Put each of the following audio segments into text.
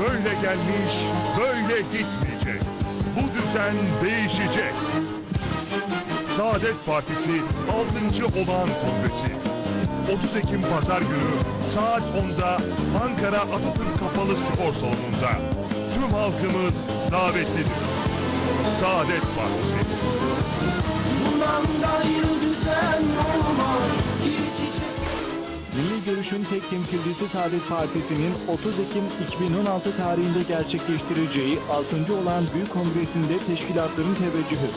Böyle gelmiş, böyle gitmeyecek. Bu düzen değişecek. Saadet Partisi 6. Olağan Kongresi. 30 Ekim Pazar günü saat 10'da Ankara Atatürk Kapalı Spor Salonu'nda. Tüm halkımız davetlidir. Saadet Partisi. Bundan gayrı düzen olmaz Bir çiçek Görüş'ün tek temsilcisi Saadet Partisi'nin 30 Ekim 2016 tarihinde gerçekleştireceği 6. olan Büyük Kongresi'nde teşkilatların teveccühü.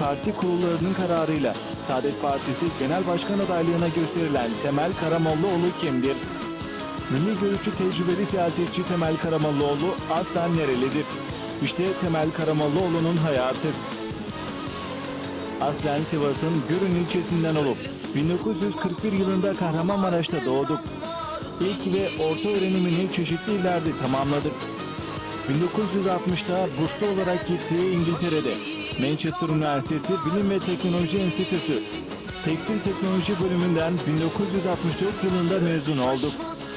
Parti kurullarının kararıyla Saadet Partisi Genel Başkan adaylığına gösterilen Temel Karamollaoğlu kimdir? Milli Görüşçü tecrübeli siyasetçi Temel Karamollaoğlu aslen nerelidir? İşte Temel Karamollaoğlu'nun hayatı. Aslen Sivas'ın Gürün ilçesinden olup 1941 yılında Kahramanmaraş'ta doğduk. İlk ve orta öğrenimini çeşitli illerde tamamladık. 1960'ta burslu olarak gittiği İngiltere'de Manchester Üniversitesi Bilim ve Teknoloji Enstitüsü Tekstil Teknoloji bölümünden 1964 yılında mezun olduk.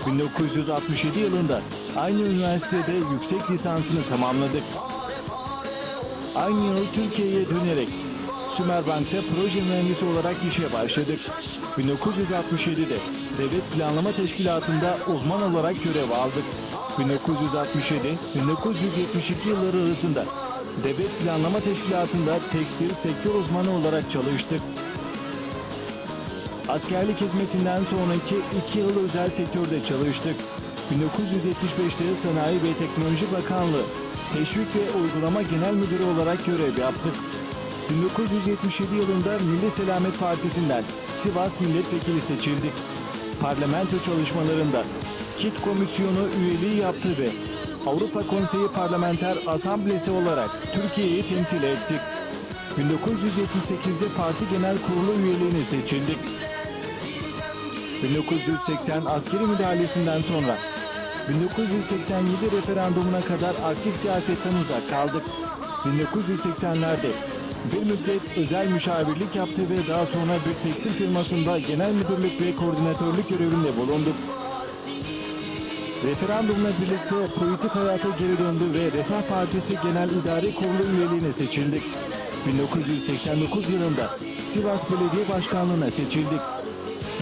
1967 yılında aynı üniversitede yüksek lisansını tamamladık. Aynı yıl Türkiye'ye dönerek Sümerbank'ta proje mühendisi olarak işe başladık. 1967'de Devlet Planlama Teşkilatı'nda uzman olarak görev aldık. 1967-1972 yılları arasında Devlet Planlama Teşkilatı'nda tekstil sektör uzmanı olarak çalıştık. Askerlik hizmetinden sonraki iki yıl özel sektörde çalıştık. 1975'te Sanayi ve Teknoloji Bakanlığı Teşvik ve Uygulama Genel Müdürü olarak görev yaptık. 1977 yılında Milli Selamet Partisi'nden Sivas Milletvekili seçildik. Parlamento çalışmalarında KİT Komisyonu üyeliği yaptı ve Avrupa Konseyi Parlamenter Asamblesi olarak Türkiye'yi temsil ettik. 1978'de parti genel kurulu üyeliğine seçildik. 1980 askeri müdahalesinden sonra 1987 referandumuna kadar aktif siyasetten uzak kaldık. 1980'lerde bir müddet özel müşavirlik yaptı ve daha sonra bir tekstil firmasında genel müdürlük ve koordinatörlük görevinde bulunduk. Referandumla birlikte politik hayata geri döndü ve Refah Partisi Genel İdare Kurulu üyeliğine seçildik. 1989 yılında Sivas Belediye Başkanlığı'na seçildik.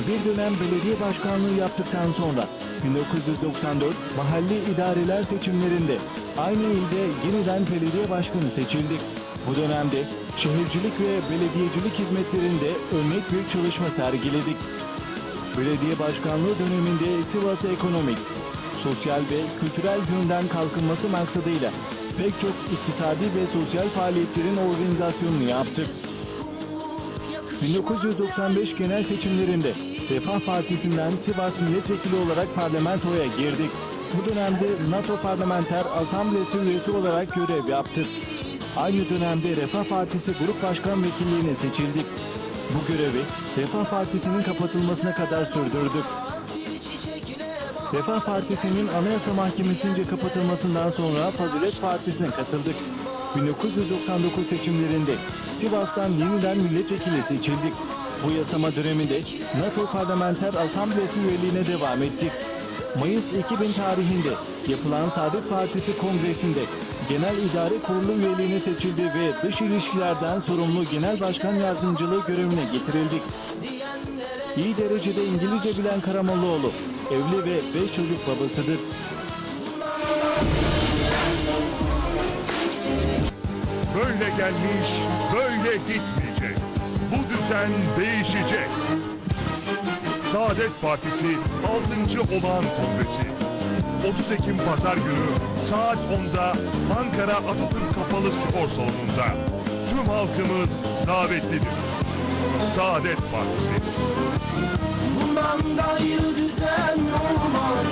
Bir dönem belediye başkanlığı yaptıktan sonra 1994 mahalli idareler seçimlerinde aynı ilde yeniden belediye başkanı seçildik. Bu dönemde şehircilik ve belediyecilik hizmetlerinde örnek bir çalışma sergiledik. Belediye başkanlığı döneminde Sivas'ı ekonomik, sosyal ve kültürel yönden kalkınması maksadıyla pek çok iktisadi ve sosyal faaliyetlerin organizasyonunu yaptık. 1995 genel seçimlerinde Refah Partisi'nden Sivas milletvekili olarak parlamentoya girdik. Bu dönemde NATO Parlamenter Asamblesi üyesi olarak görev yaptık. Aynı dönemde Refah Partisi Grup Başkan Vekilliğine seçildik. Bu görevi Refah Partisi'nin kapatılmasına kadar sürdürdük. Refah Partisi'nin Anayasa Mahkemesi'nce kapatılmasından sonra Fazilet Partisi'ne katıldık. 1999 seçimlerinde Sivas'tan yeniden milletvekili seçildik. Bu yasama döneminde NATO Parlamenter Asamblesi üyeliğine devam ettik. Mayıs 2000 tarihinde yapılan Saadet Partisi Kongresi'nde Genel İdare Kurulu üyeliğine seçildi ve dış ilişkilerden sorumlu Genel Başkan Yardımcılığı görevine getirildik. İyi derecede İngilizce bilen Karamollaoğlu, evli ve 5 çocuk babasıdır. Böyle gelmiş, böyle gitmeyecek. Bu düzen değişecek. Saadet Partisi 6. Olağan Kongresi. 30 Ekim Pazar günü saat 10'da Ankara Atatürk Kapalı Spor Salonu'nda. Tüm halkımız davetlidir. Saadet Partisi. Bundan gayrı düzen olmaz